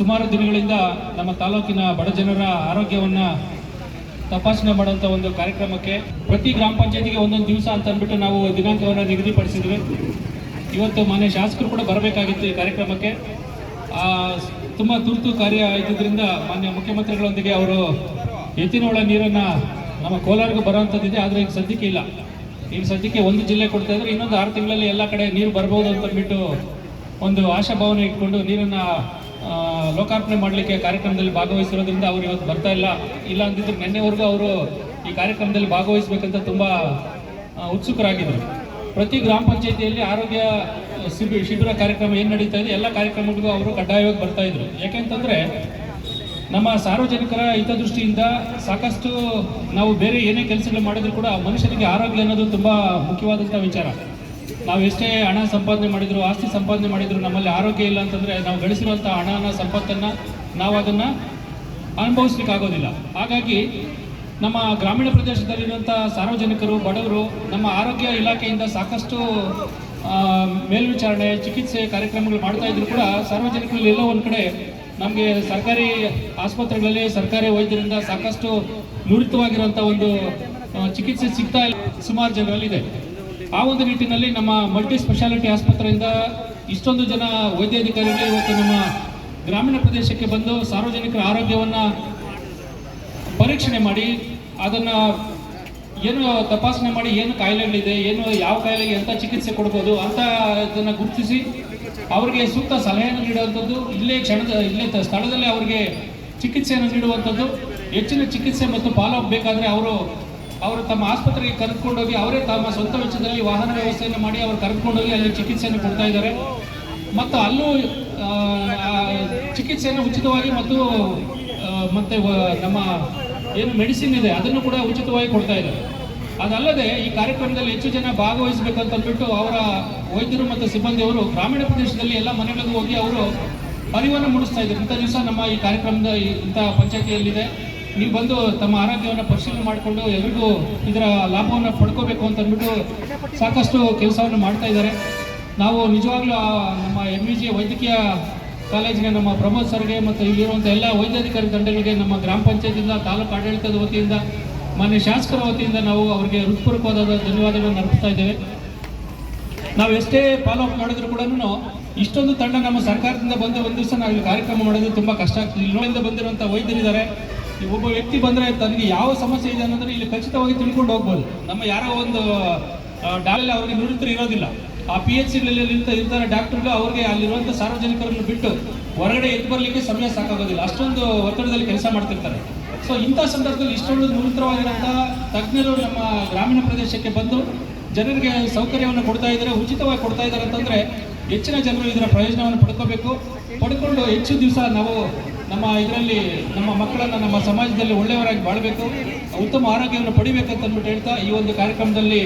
ಸುಮಾರು ದಿನಗಳಿಂದ ನಮ್ಮ ತಾಲೂಕಿನ ಬಡ ಜನರ ಆರೋಗ್ಯವನ್ನು ತಪಾಸಣೆ ಮಾಡುವಂಥ ಒಂದು ಕಾರ್ಯಕ್ರಮಕ್ಕೆ ಪ್ರತಿ ಗ್ರಾಮ ಪಂಚಾಯತಿಗೆ ಒಂದೊಂದು ದಿವಸ ಅಂತ ಅಂದ್ಬಿಟ್ಟು ನಾವು ದಿನಾಂಕವನ್ನು ನಿಗದಿಪಡಿಸಿದ್ವಿ ಇವತ್ತು ಮಾನ್ಯ ಶಾಸಕರು ಕೂಡ ಬರಬೇಕಾಗಿತ್ತು ಈ ಕಾರ್ಯಕ್ರಮಕ್ಕೆ. ತುಂಬ ತುರ್ತು ಕಾರ್ಯ ಇದ್ದಿದ್ದರಿಂದ ಮಾನ್ಯ ಮುಖ್ಯಮಂತ್ರಿಗಳೊಂದಿಗೆ ಅವರು ಎತ್ತಿನೊಳ ನೀರನ್ನು ನಮ್ಮ ಕೋಲಾರಿಗೂ ಬರೋವಂಥದ್ದಿದೆ ಆದರೆ ಈಗ ಸದ್ಯಕ್ಕೆ ಇಲ್ಲ. ಈಗ ಸದ್ಯಕ್ಕೆ ಒಂದು ಜಿಲ್ಲೆ ಕೊಡ್ತಾ ಇದ್ರೆ, ಇನ್ನೊಂದು ಆರು ತಿಂಗಳಲ್ಲಿ ಎಲ್ಲ ಕಡೆ ನೀರು ಬರ್ಬೋದು ಅಂತ ಅಂದ್ಬಿಟ್ಟು ಒಂದು ಆಶಾಭಾವನೆ ಇಟ್ಕೊಂಡು ನೀರನ್ನು ಲೋಕಾರ್ಪಣೆ ಮಾಡಲಿಕ್ಕೆ ಕಾರ್ಯಕ್ರಮದಲ್ಲಿ ಭಾಗವಹಿಸಿರೋದ್ರಿಂದ ಅವರು ಇವತ್ತು ಬರ್ತಾ ಇಲ್ಲ. ಇಲ್ಲ ಅಂದಿದ್ರೆ ನಿನ್ನೆವರೆಗೂ ಅವರು ಈ ಕಾರ್ಯಕ್ರಮದಲ್ಲಿ ಭಾಗವಹಿಸಬೇಕಂತ ತುಂಬ ಉತ್ಸುಕರಾಗಿದ್ದರು ಪ್ರತಿ ಗ್ರಾಮ ಪಂಚಾಯತಿಯಲ್ಲಿ ಆರೋಗ್ಯ ಶಿಬಿ ಶಿಬಿರ ಕಾರ್ಯಕ್ರಮ ಏನು ನಡೀತಾ ಇದೆ, ಎಲ್ಲ ಕಾರ್ಯಕ್ರಮಗಳಿಗೂ ಅವರು ಕಡ್ಡಾಯವಾಗಿ ಬರ್ತಾ ಇದ್ರು. ಯಾಕೆಂತಂದ್ರೆ ನಮ್ಮ ಸಾರ್ವಜನಿಕರ ಹಿತದೃಷ್ಟಿಯಿಂದ ಸಾಕಷ್ಟು ನಾವು ಬೇರೆ ಏನೇ ಕೆಲಸಗಳು ಮಾಡಿದ್ರು ಕೂಡ ಮನುಷ್ಯನಿಗೆ ಆರೋಗ್ಯ ಅನ್ನೋದು ತುಂಬ ಮುಖ್ಯವಾದಂಥ ವಿಚಾರ. ನಾವು ಹಣ ಸಂಪಾದನೆ ಮಾಡಿದ್ರು, ಆಸ್ತಿ ಸಂಪಾದನೆ ಮಾಡಿದ್ರು, ನಮ್ಮಲ್ಲಿ ಆರೋಗ್ಯ ಇಲ್ಲ ಅಂತಂದರೆ ನಾವು ಗಳಿಸಿರುವಂಥ ಹಣನ, ಸಂಪತ್ತನ್ನು ನಾವು ಅದನ್ನು ಅನುಭವಿಸ್ಲಿಕ್ಕಾಗೋದಿಲ್ಲ. ಹಾಗಾಗಿ ನಮ್ಮ ಗ್ರಾಮೀಣ ಪ್ರದೇಶದಲ್ಲಿರುವಂಥ ಸಾರ್ವಜನಿಕರು, ಬಡವರು, ನಮ್ಮ ಆರೋಗ್ಯ ಇಲಾಖೆಯಿಂದ ಸಾಕಷ್ಟು ಮೇಲ್ವಿಚಾರಣೆ, ಚಿಕಿತ್ಸೆ ಕಾರ್ಯಕ್ರಮಗಳು ಮಾಡ್ತಾ ಇದ್ರು ಕೂಡ ಸಾರ್ವಜನಿಕರಲ್ಲಿ ಎಲ್ಲೋ ಒಂದು ಕಡೆ ನಮಗೆ ಸರ್ಕಾರಿ ಆಸ್ಪತ್ರೆಗಳಲ್ಲಿ ಸರ್ಕಾರಿ ವೈದ್ಯರಿಂದ ಸಾಕಷ್ಟು ನುರಿತವಾಗಿರುವಂಥ ಒಂದು ಚಿಕಿತ್ಸೆ ಸಿಗ್ತಾ ಇಲ್ಲ. ಸುಮಾರು ಜನರಲ್ಲಿದೆ. ಆ ಒಂದು ನಿಟ್ಟಿನಲ್ಲಿ ನಮ್ಮ ಮಲ್ಟಿ ಸ್ಪೆಷಾಲಿಟಿ ಆಸ್ಪತ್ರೆಯಿಂದ ಇಷ್ಟೊಂದು ಜನ ವೈದ್ಯಾಧಿಕಾರಿಗಳು ಇವತ್ತು ನಮ್ಮ ಗ್ರಾಮೀಣ ಪ್ರದೇಶಕ್ಕೆ ಬಂದು ಸಾರ್ವಜನಿಕರ ಆರೋಗ್ಯವನ್ನು ಪರೀಕ್ಷಣೆ ಮಾಡಿ, ಅದನ್ನು ಏನು ತಪಾಸಣೆ ಮಾಡಿ ಏನು ಕಾಯಿಲೆಗಳಿದೆ, ಏನು ಯಾವ ಕಾಯಿಲೆಗೆ ಎಂಥ ಚಿಕಿತ್ಸೆ ಕೊಡ್ಬೋದು ಅಂತ ಇದನ್ನು ಗುರುತಿಸಿ ಅವರಿಗೆ ಸೂಕ್ತ ಸಲಹೆಯನ್ನು ನೀಡುವಂಥದ್ದು, ಇಲ್ಲೇ ಕ್ಷಣದ, ಇಲ್ಲೇ ಸ್ಥಳದಲ್ಲೇ ಅವರಿಗೆ ಚಿಕಿತ್ಸೆಯನ್ನು ನೀಡುವಂಥದ್ದು, ಹೆಚ್ಚಿನ ಚಿಕಿತ್ಸೆ ಮತ್ತು ಫಾಲೋ ಬೇಕಾದರೆ ಅವರು ಅವರು ತಮ್ಮ ಆಸ್ಪತ್ರೆಗೆ ಕರೆದುಕೊಂಡೋಗಿ ಅವರೇ ತಮ್ಮ ಸ್ವಂತ ವೆಚ್ಚದಲ್ಲಿ ವಾಹನ ವ್ಯವಸ್ಥೆಯನ್ನು ಮಾಡಿ ಅವರು ಕರೆದುಕೊಂಡೋಗಿ ಅಲ್ಲಿ ಚಿಕಿತ್ಸೆಯನ್ನು ಕೊಡ್ತಾ ಇದ್ದಾರೆ. ಮತ್ತು ಅಲ್ಲೂ ಚಿಕಿತ್ಸೆಯನ್ನು ಉಚಿತವಾಗಿ ಮತ್ತು ಮತ್ತೆ ನಮ್ಮ ಏನು ಮೆಡಿಸಿನ್ ಇದೆ, ಅದನ್ನು ಕೂಡ ಉಚಿತವಾಗಿ ಕೊಡ್ತಾ ಇದ್ದಾರೆ. ಅದಲ್ಲದೆ ಈ ಕಾರ್ಯಕ್ರಮದಲ್ಲಿ ಹೆಚ್ಚು ಜನ ಭಾಗವಹಿಸಬೇಕಂತ ಅಂದ್ಬಿಟ್ಟು ಅವರ ವೈದ್ಯರು ಮತ್ತು ಸಿಬ್ಬಂದಿಯವರು ಗ್ರಾಮೀಣ ಪ್ರದೇಶದಲ್ಲಿ ಎಲ್ಲ ಮನೆಗಳಿಗೂ ಹೋಗಿ ಅವರು ಅರಿವನ್ನು ಮೂಡಿಸ್ತಾ ಇದ್ದಾರೆ. ಇಂಥ ದಿವಸ ನಮ್ಮ ಈ ಕಾರ್ಯಕ್ರಮದ ಇಂಥ ಪಂಚಾಯತಿಯಲ್ಲಿದೆ. ನೀವು ಬಂದು ತಮ್ಮ ಆರೋಗ್ಯವನ್ನು ಪರಿಶೀಲನೆ ಮಾಡಿಕೊಂಡು ಎಲ್ರಿಗೂ ಇದರ ಲಾಭವನ್ನು ಪಡ್ಕೋಬೇಕು ಅಂತ ಅಂದ್ಬಿಟ್ಟು ಸಾಕಷ್ಟು ಕೆಲಸವನ್ನು ಮಾಡ್ತಾ ಇದ್ದಾರೆ. ನಾವು ನಿಜವಾಗ್ಲೂ ನಮ್ಮ ಎಂ ವಿ ಜಿ ವೈದ್ಯಕೀಯ ಕಾಲೇಜಿಗೆ ನಮ್ಮ ಪ್ರಮೋದ್ ಸರ್ಗೆ ಮತ್ತು ಇಲ್ಲಿರುವಂಥ ಎಲ್ಲ ವೈದ್ಯಾಧಿಕಾರಿ ತಂಡಗಳಿಗೆ ನಮ್ಮ ಗ್ರಾಮ ಪಂಚಾಯತಿಯಿಂದ, ತಾಲೂಕು ಆಡಳಿತದ ವತಿಯಿಂದ, ಮಾನ್ಯ ಶಾಸಕರ ವತಿಯಿಂದ ನಾವು ಅವರಿಗೆ ಹೃತ್ಪೂರ್ವಕವಾದ ಧನ್ಯವಾದಗಳನ್ನು ಅರ್ಪಿಸ್ತಾ ಇದ್ದೇವೆ. ನಾವು ಎಷ್ಟೇ ಫಾಲೋ ಅಪ್ ಮಾಡಿದ್ರು ಕೂಡ ಇಷ್ಟೊಂದು ತಂಡ ನಮ್ಮ ಸರ್ಕಾರದಿಂದ ಬಂದು ಒಂದು ದಿವಸ ನಾವು ಕಾರ್ಯಕ್ರಮ ಮಾಡೋದು ತುಂಬ ಕಷ್ಟ ಆಗ್ತದೆ. ಇಲ್ಲಿಂದ ಬಂದಿರುವಂಥ ವೈದ್ಯರಿದ್ದಾರೆ. ಒಬ್ಬ ವ್ಯಕ್ತಿ ಬಂದರೆ ತನಗೆ ಯಾವ ಸಮಸ್ಯೆ ಇದೆ ಅನ್ನೋದನ್ನ ಇಲ್ಲಿ ಖಚಿತವಾಗಿ ತಿಳ್ಕೊಂಡು ಹೋಗ್ಬೋದು. ನಮ್ಮ ಯಾರೋ ಒಂದು ಡಾಲಲ್ಲಿ ಅವರಿಗೆ ನಿವೃತ್ತರು ಇರೋದಿಲ್ಲ. ಆ ಪಿ ಎಚ್ ಸಿಗಳಲ್ಲಿ ಇರ್ತಾರೆ ಡಾಕ್ಟರ್ಗಳು ಅವ್ರಿಗೆ ಅಲ್ಲಿರುವಂಥ ಸಾರ್ವಜನಿಕರನ್ನು ಬಿಟ್ಟು ಹೊರಗಡೆ ಎದ್ದು ಬರಲಿಕ್ಕೆ ಸಮಯ ಸಾಕಾಗೋದಿಲ್ಲ. ಅಷ್ಟೊಂದು ಒತ್ತಡದಲ್ಲಿ ಕೆಲಸ ಮಾಡ್ತಿರ್ತಾರೆ. ಸೊ ಇಂಥ ಸಂದರ್ಭದಲ್ಲಿ ಇಷ್ಟೊಂದು ನುರಿತವಾಗಿರುವಂಥ ತಜ್ಞರು ನಮ್ಮ ಗ್ರಾಮೀಣ ಪ್ರದೇಶಕ್ಕೆ ಬಂದು ಜನರಿಗೆ ಸೌಕರ್ಯವನ್ನು ಕೊಡ್ತಾ ಇದ್ದಾರೆ, ಉಚಿತವಾಗಿ ಕೊಡ್ತಾ ಇದ್ದಾರೆ ಅಂತಂದ್ರೆ ಹೆಚ್ಚಿನ ಜನರು ಇದರ ಪ್ರಯೋಜನವನ್ನು ಪಡ್ಕೋಬೇಕು. ಪಡ್ಕೊಂಡು ಹೆಚ್ಚು ದಿವಸ ನಾವು ನಮ್ಮ ಇದರಲ್ಲಿ ನಮ್ಮ ಮಕ್ಕಳನ್ನು ನಮ್ಮ ಸಮಾಜದಲ್ಲಿ ಒಳ್ಳೆಯವರಾಗಿ ಬಾಳಬೇಕು, ಉತ್ತಮ ಆರೋಗ್ಯವನ್ನು ಪಡಿಬೇಕಂತ ಅಂದ್ಬಿಟ್ಟು ಹೇಳ್ತಾ ಈ ಒಂದು ಕಾರ್ಯಕ್ರಮದಲ್ಲಿ